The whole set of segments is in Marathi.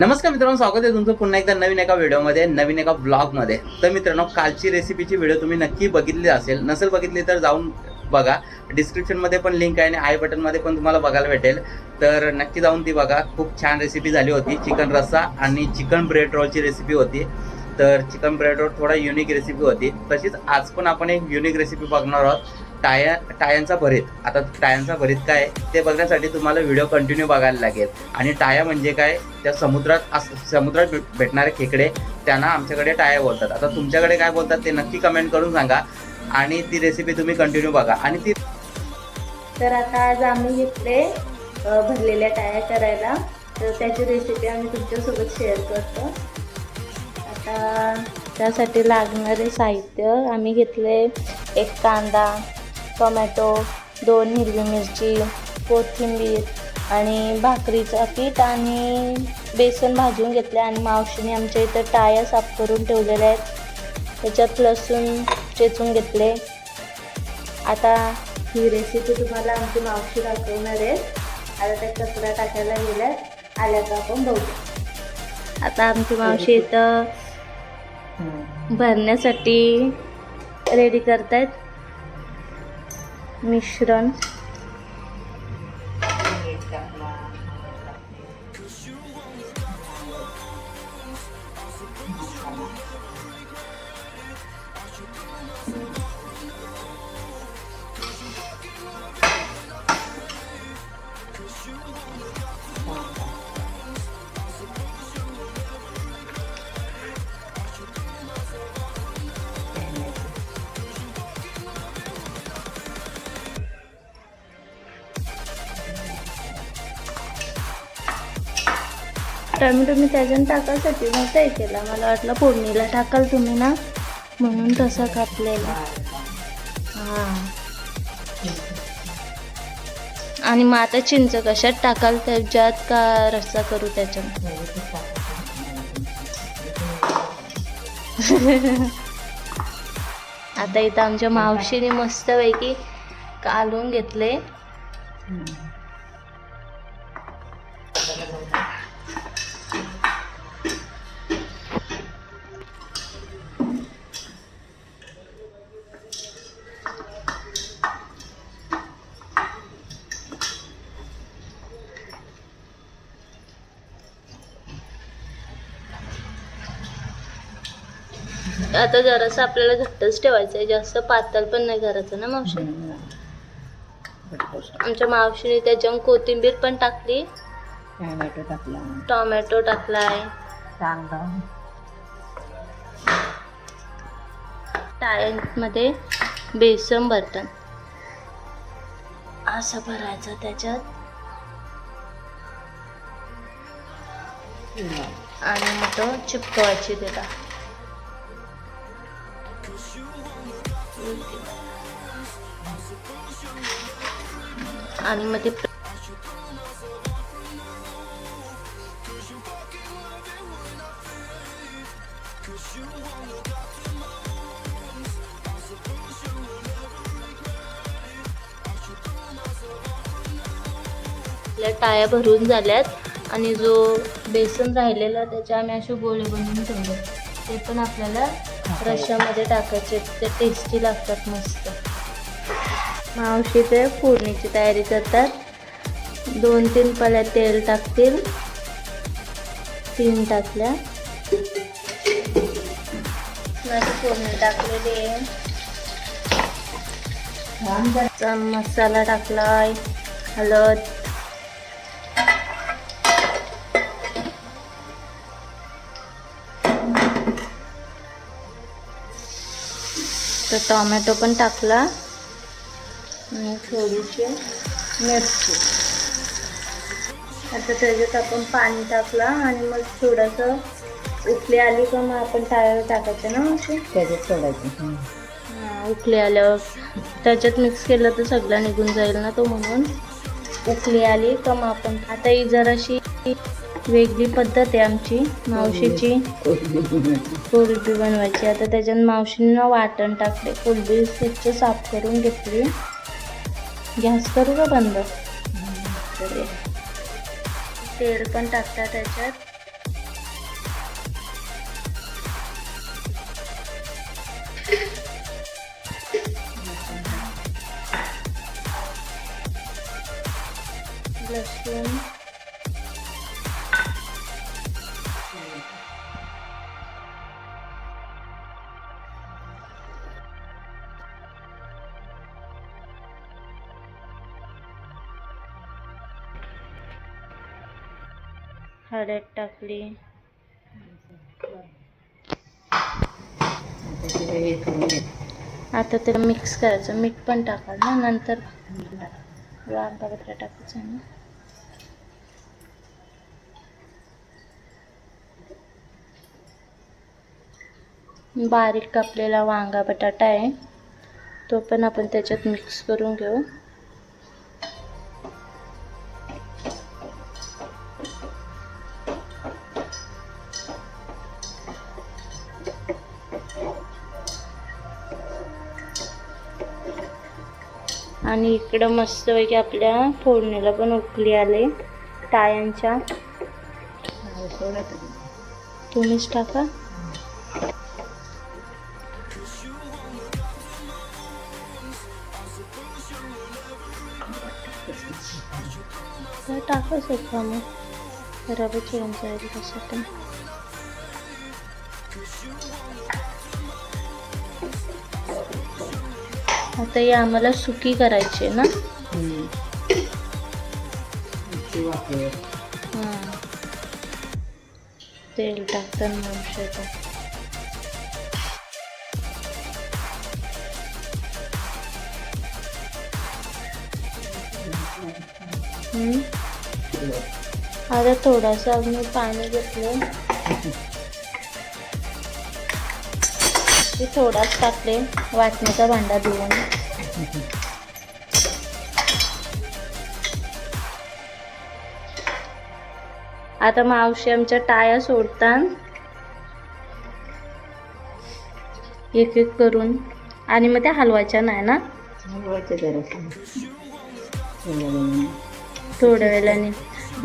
नमस्कार मित्रांनो स्वागत आहे तुमचं पुन्हा एकदा नवीन एका व्हिडिओमध्ये नवीन एका ब्लॉगमध्ये तर मित्रांनो कालची रेसिपीची व्हिडिओ तुम्ही नक्की बघितली असेल. नसेल बघितली तर जाऊन बघा. डिस्क्रिप्शनमध्ये पण लिंक आहे आणि आय बटनमध्ये पण तुम्हाला बघायला भेटेल. तर नक्की जाऊन ती बघा. खूप छान रेसिपी झाली होती. चिकन रस्सा आणि चिकन ब्रेड रोलची रेसिपी होती. तर चिकन ब्रेड रोल थोडा युनिक रेसिपी होती. तशीच आज पण आपण एक युनिक रेसिपी बघणार आहोत. टाया टायांचा भरीत. आता टायांचा भरीत काय? ते बघण्यासाठी तुम्हाला व्हिडिओ कंटिन्यू बघायला लागेल. आणि टाया म्हणजे काय? त्या समुद्रात अस समुद्रात भेट- भेटणारे खेकडे त्यांना आमच्याकडे टाया बोलतात. आता तुमच्याकडे काय बोलतात ते नक्की कमेंट करून सांगा. आणि ती रेसिपी तुम्ही कंटिन्यू बघा. आणि ती तर आता आज आम्ही घेतले भरलेल्या टाया करायला. तर त्याची रेसिपी आम्ही तुमच्यासोबत शेअर करतो. आता त्यासाठी लागणारे साहित्य आम्ही घेतले एक कांदा टोमॅटो दोन हिरवी मिरची कोथिंबीर आणि भाकरीचं पीठ आणि बेसन भाजून घेतले आणि मावशीने आमच्या इथं टाया साफ करून ठेवलेल्या आहेत. त्याच्यात लसूण चेचून घेतले. आता ही रेसिपी तुम्हाला आमची मावशी दाखवणार आहे. आता त्या कचरा टाकायला गेल्यात. आल्या का आपण बघू. आता आमची मावशी इथं भरण्यासाठी रेडी करतायत. मिश्रण टोमॅटो मी त्याच्यानं टाकायसाठी मग ते केला. मला वाटलं फोडणीला टाकाल तुम्ही ना? म्हणून तसा कापलेला. हां. आणि मग आता चिंच कशात टाकाल? त्याच्यात का रस्सा करू त्याच्यात? आता इथं आमच्या मावशीने मस्तपैकी कालून घेतले. आता जरासं आपल्याला घट्टच ठेवायचं आहे. जास्त पातळ पण नाही करायचं ना मावशी? आमच्या मावशीने त्याच्यावर कोथिंबीर पण टाकली. टॅमॅटो टाकला. टोमॅटो टाकलाय. कांदा टाळ्यांमध्ये बेसन भरतात असं भरायचं त्याच्यात. आणि मग तो चिपकवायची त्याला. आणि मग ते आपल्या टाया भरून झाल्यात आणि जो बेसन राहिलेला त्याचे आम्ही असे गोळे बनवून ठेवले. ते पण आपल्याला रश्श्यामध्ये टाकायचे ते टेस्टी लागतात मस्त. मावशी ते फोडणीची तयारी करतात. दोन तीन पल्या तेल टाकतील. तीन टाकल्या. माझी फोडणी टाकलेली आहे. मसाला टाकलाय हळद तर टोमॅटो पण टाकला. आणि थोडीशी मिरची. आता त्याच्यात आपण पाणी टाकला आणि मग थोडंसं उकली आली का मग आपण टाळ्यावर टाकायचं ना त्याच्यात सोडायचं. उकली आल्यावर त्याच्यात मिक्स केलं तर सगळं निघून जाईल ना तो म्हणून. उकली आली का मग आपण आता ही जराशी वेगळी पद्धत आहे आमची. मावशीची कोलबी बनवायची. आता त्याच्यात मावशीनं वाटण टाकले. कोलबी स्वच्छ साफ करून घेतली. गॅस करू का बंद? तेल पण टाकता त्याच्यात. लसूण. हळद टाकली. आता ते मिक्स करायचं. मीठ पण टाकाल ना नंतर वांगा बटाटा टाकायचं ना. बारीक कापलेला वांगा बटाटा आहे. तो पण आपण त्याच्यात मिक्स करून घेऊ. आणि इकडं मस्तपैकी आपल्या फोडणीला पण उकली आले. टायांच्या हा, सोडा तुम्ही. तुम्हीच टाका. तर टाका सोपा मग. खराबच होऊन जाईल कसं पण आता हे आम्हाला सुकी करायची आहे ना? तेल टाकताना मावशी आता थोडासा मी पाणी घेतलं. ते थोडाच टाकले वाटण्याचा भांडा धुवून आता मावशी आमच्या टाया सोडतात. एक एक करून. आणि मग त्या हलवायच्या नाही ना. थोड्या वेळाने. थोड्या वेळाने.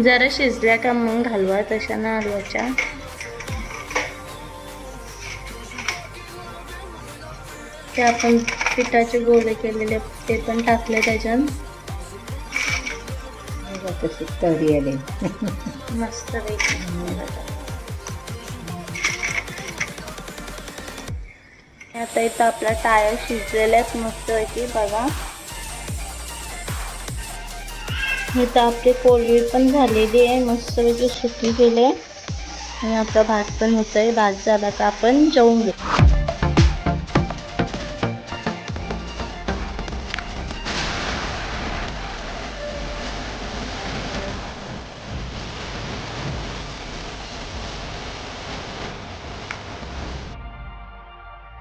जरा शिजल्या का मग हलवा तशा ना हलवायच्या? ते आपण पिठाचे गोळे केलेले ते पण टाकले त्याच्यात. कशी तरी आली. मस्त आता इथं आपल्या टाया शिजलेल्या आहेत मस्तपैकी बघा. इथं आपली पोळी पण झालेली आहे मस्तपैकी सुकी केली आहे. आणि आपला भात पण होतोय भात झाला का आपण जेवून घेऊ.